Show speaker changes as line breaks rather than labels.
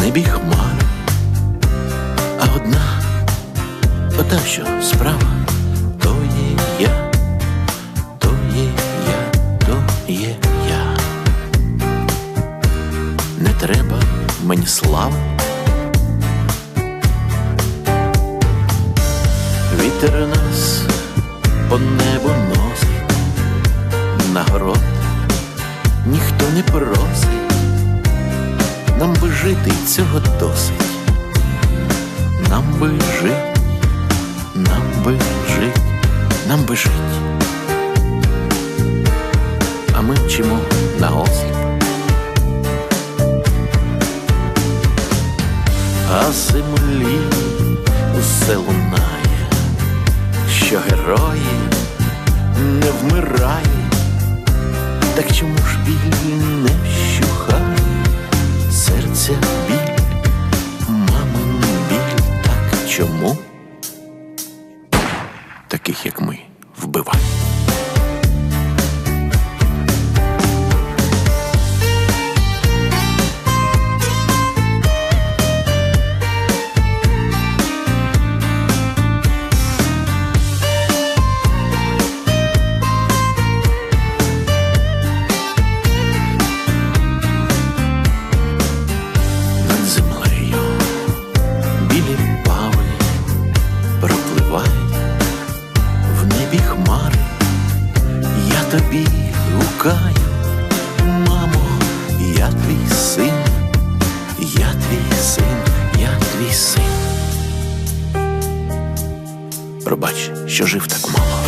в небі хмара, а одна, ота, що справа, то є я, то є я, то є я. Не треба мені слави. Вітер нас по небу носить, нагород ніхто не просить жити цього досить, нам би жить, нам би жить, нам би жить. А ми вчимо на осліп. А землі усе лунає, що герої не вмирають, так чому ж біль не вщухає, серця біль, мамин біль, так чому? Таких, як ми, вбивають. Пропливають в небі хмари. Я тобі гукаю, мамо, я твій син, я твій син, я твій син. Пробач, що жив так мало.